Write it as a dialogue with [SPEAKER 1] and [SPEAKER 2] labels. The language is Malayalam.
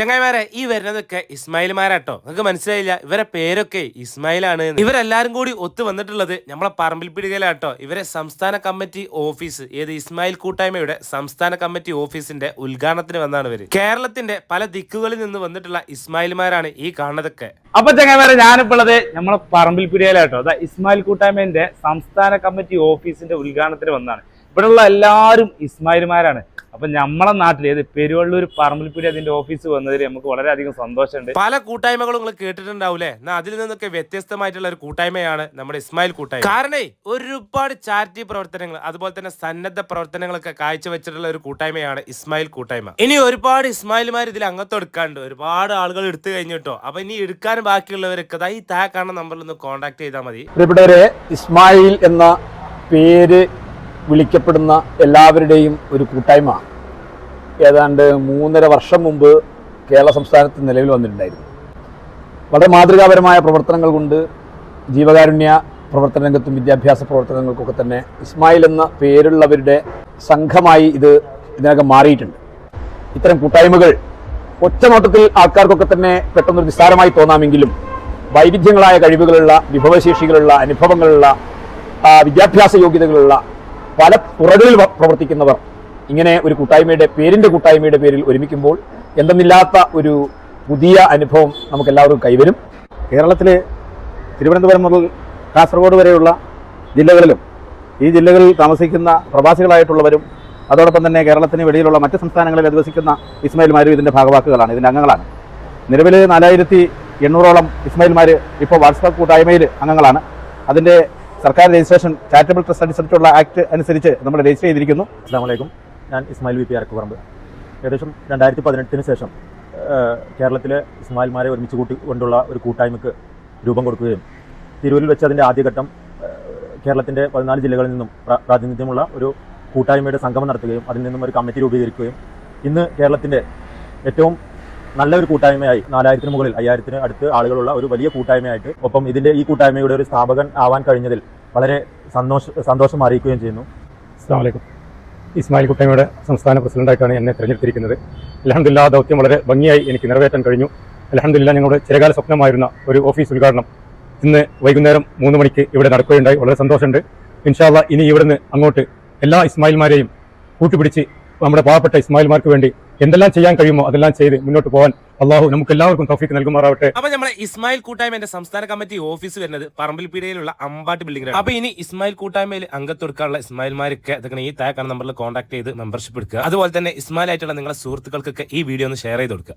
[SPEAKER 1] ചങ്ങായിമാരെ ഈ വരുന്നതൊക്കെ ഇസ്മായിൽമാരാട്ടോ നിങ്ങൾക്ക് മനസ്സിലായില്ല ഇവരെ പേരൊക്കെ ഇസ്മായിലാണ് ഇവരെല്ലാരും കൂടി ഒത്തു വന്നിട്ടുള്ളത് നമ്മളെ പറമ്പിൽ പിടികലാട്ടോ ഇവരെ സംസ്ഥാന കമ്മിറ്റി ഓഫീസ് ഏത് ഇസ്മായിൽ കൂട്ടായ്മയുടെ സംസ്ഥാന കമ്മിറ്റി ഓഫീസിന്റെ ഉദ്ഘാടനത്തിന് വന്നാണ് ഇവർ. കേരളത്തിന്റെ പല ദിക്കുകളിൽ നിന്ന് വന്നിട്ടുള്ള ഇസ്മായിൽമാരാണ് ഈ കാണുന്നതൊക്കെ.
[SPEAKER 2] അപ്പൊ ചങ്ങായിമാരെ ഞാനിപ്പോ ഉള്ളത് നമ്മളെ പറമ്പിൽ പിടികയിലാട്ടോ. അതാ ഇസ്മായിൽ കൂട്ടായ്മന്റെ സംസ്ഥാന കമ്മിറ്റി ഓഫീസിന്റെ ഉദ്ഘാടനത്തിന് വന്നാണ്. ഇവിടെയുള്ള എല്ലാവരും ഇസ്മായിൽമാരാണ്. അപ്പൊ നമ്മളെ നാട്ടിൽ ഏത് പെരുവള്ളൂർ പറമ്പിൽപ്പുരി അതിന്റെ ഓഫീസ് വന്നതിൽ നമുക്ക് വളരെയധികം സന്തോഷമുണ്ട്.
[SPEAKER 1] പല കൂട്ടായ്മകളും നിങ്ങൾ കേട്ടിട്ടുണ്ടാവൂലേ? എന്നാ അതിൽ നിന്നൊക്കെ വ്യത്യസ്തമായിട്ടുള്ള ഒരു കൂട്ടായ്മയാണ് നമ്മുടെ ഇസ്മായിൽ കൂട്ടായ്മ. കാരണേ ഒരുപാട് ചാരിറ്റി പ്രവർത്തനങ്ങൾ അതുപോലെ തന്നെ സന്നദ്ധ പ്രവർത്തനങ്ങളൊക്കെ കാഴ്ചവെച്ചിട്ടുള്ള ഒരു കൂട്ടായ്മയാണ് ഇസ്മായിൽ കൂട്ടായ്മ. ഇനി ഒരുപാട് ഇസ്മായിൽമാർ ഇതിൽ അംഗത്വം എടുക്കാണ്ട് ഒരുപാട് ആളുകൾ എടുത്തു കഴിഞ്ഞിട്ടോ അപ്പൊ ഇനി എടുക്കാൻ ബാക്കിയുള്ളവരൊക്കെ ദാ ഈ താഴെ കാണുന്ന നമ്പറിൽ ഒന്ന് കോൺടാക്ട് ചെയ്താൽ മതി.
[SPEAKER 3] പ്രിയപ്പെട്ടവരെ ഇസ്മായിൽ എന്ന പേര് വിളിക്കപ്പെടുന്ന എല്ലാവരുടെയും ഒരു കൂട്ടായ്മ. ഏതാണ്ട് മൂന്നര വർഷം മുമ്പ് കേരള സംസ്ഥാനത്ത് നിലവിൽ വന്നിട്ടുണ്ടായിരുന്നു. വളരെ മാതൃകാപരമായ പ്രവർത്തനങ്ങൾ കൊണ്ട് ജീവകാരുണ്യ പ്രവർത്തന രംഗത്തും വിദ്യാഭ്യാസ പ്രവർത്തനങ്ങൾക്കൊക്കെ തന്നെ ഇസ്മായിൽ എന്ന പേരുള്ളവരുടെ സംഘമായി ഇത് ഇതിനകം മാറിയിട്ടുണ്ട്. ഇത്തരം കൂട്ടായ്മകൾ ഒറ്റനോട്ടത്തിൽ ആൾക്കാർക്കൊക്കെ തന്നെ പെട്ടെന്നൊരു നിസ്സാരമായി തോന്നാമെങ്കിലും വൈവിധ്യങ്ങളായ കഴിവുകളുള്ള വിഭവശേഷികളുള്ള അനുഭവങ്ങളുള്ള വിദ്യാഭ്യാസ യോഗ്യതകളുള്ള പല തുറകളിൽ പ്രവർത്തിക്കുന്നവർ ഇങ്ങനെ ഒരു കൂട്ടായ്മയുടെ പേരിന്റെ കൂട്ടായ്മയുടെ പേരിൽ ഒരുമിക്കുമ്പോൾ എന്തെന്നില്ലാത്ത ഒരു പുതിയ അനുഭവം നമുക്കെല്ലാവർക്കും കൈവരും.
[SPEAKER 4] കേരളത്തിലെ തിരുവനന്തപുരം മുതൽ കാസർഗോഡ് വരെയുള്ള ജില്ലകളിലും ഈ ജില്ലകളിൽ താമസിക്കുന്ന പ്രവാസികളായിട്ടുള്ളവരും അതോടൊപ്പം തന്നെ കേരളത്തിന് വെളിയിലുള്ള മറ്റ് സംസ്ഥാനങ്ങളിൽ അധിവസിക്കുന്ന ഇസ്മായിൽമാരും ഇതിന്റെ ഭാഗവാക്കുകളാണ് ഇതിന്റെ അംഗങ്ങളാണ്. നിലവിൽ നാലായിരത്തി എണ്ണൂറോളം ഇസ്മായിൽമാർ ഇപ്പോൾ വാട്സപ്പ് കൂട്ടായ്മയിൽ അംഗങ്ങളാണ്. അതിന്റെ സർക്കാർ രജിസ്ട്രേഷൻ ചാരിറ്റബിൾ ട്രസ്റ്റ് അനുസരിച്ചുള്ള ആക്ട് അനുസരിച്ച് നമ്മൾ രജിസ്റ്റർ ചെയ്തിരിക്കുന്നു.
[SPEAKER 5] അസ്സാം വലൈക്കും ഞാൻ ഇസ്മായിൽ വി പി അരക്കുപറമ്പ് ഏകദേശം രണ്ടായിരത്തി പതിനെട്ടിന് ശേഷം കേരളത്തിലെ ഇസ്മായിൽമാരെ ഒരുമിച്ച് കൂട്ടി കൊണ്ടുള്ള ഒരു കൂട്ടായ്മക്ക് രൂപം കൊടുക്കുകയും തിരൂരിൽ വെച്ച് അതിന്റെ ആദ്യഘട്ടം കേരളത്തിന്റെ പതിനാല് ജില്ലകളിൽ നിന്നും പ്ര- പ്രാതിനിധ്യമുള്ള ഒരു കൂട്ടായ്മയുടെ സംഗമം നടത്തുകയും അതിൽ നിന്നും ഒരു കമ്മിറ്റി രൂപീകരിക്കുകയും ഇന്ന് കേരളത്തിന്റെ ഏറ്റവും നല്ലൊരു കൂട്ടായ്മയായി നാലായിരത്തിന് മുകളിൽ അയ്യായിരത്തിന് അടുത്ത് ആളുകളുള്ള ഒരു വലിയ കൂട്ടായ്മയായിട്ട് ഒപ്പം ഇതിന്റെ ഈ കൂട്ടായ്മയുടെ ഒരു സ്ഥാപകൻ ആവാൻ കഴിഞ്ഞതിൽ വളരെ സന്തോഷം സന്തോഷം അറിയിക്കുകയും ചെയ്യുന്നു.
[SPEAKER 6] അസ്സാമലൈക്കും ഇസ്മായിൽ കുട്ടമ്മയുടെ സംസ്ഥാന പ്രസിഡന്റായിട്ടാണ് എന്നെ തിരഞ്ഞെടുത്തിരിക്കുന്നത്. അലഹമില്ല ദൗത്യം വളരെ ഭംഗിയായി എനിക്ക് നിറവേറ്റാൻ കഴിഞ്ഞു. അലഹമില്ല ഞങ്ങളുടെ ചിരകാല സ്വപ്നമായിരുന്ന ഒരു ഓഫീസ് ഉദ്ഘാടനം ഇന്ന് വൈകുന്നേരം മൂന്ന് മണിക്ക് ഇവിടെ നടക്കുകയുണ്ടായി. വളരെ സന്തോഷമുണ്ട്. ഇൻഷാല്ല ഇനി ഇവിടുന്ന് അങ്ങോട്ട് എല്ലാ ഇസ്മായിൽമാരെയും കൂട്ടുപിടിച്ച് നമ്മുടെ പാവപ്പെട്ട ഇസ്മായിൽമാർക്ക് വേണ്ടി എന്തെല്ലാം ചെയ്യാൻ കഴിയുമോ അതെല്ലാം ചെയ്ത് മുന്നോട്ട് പോകാൻ അള്ളാഹു നമുക്ക് എല്ലാവർക്കും തൗഫീക്ക് നൽകുമാറാവട്ടെ.
[SPEAKER 1] അപ്പൊ നമ്മളെ ഇസ്മായിൽ കൂട്ടായ്മന്റെ സംസ്ഥാന കമ്മിറ്റി ഓഫീസ് വരുന്നത് പറമ്പിൽപ്പീടിയിലുള്ള അമ്പാട്ട് ബിൽഡിംഗ് അപ്പൊ ഇനി ഇസ്മായിൽ കൂട്ടായ്മയിൽ അംഗത്തൊടുക്കാനുള്ള ഇസ്മായിൽമാരൊക്കെ ഇതൊക്കെ ഈ താഴെ നമ്പറിൽ കോൺടാക്ട് ചെയ്ത് മെമ്പർഷിപ്പ് എടുക്കുക. അതുപോലെ തന്നെ ഇസ്മായിൽ ആയിട്ടുള്ള നിങ്ങളുടെ സുഹൃത്തുക്കൾക്കൊക്കെ ഈ വീഡിയോ ഒന്ന് ഷെയർ ചെയ്ത് കൊടുക്കുക.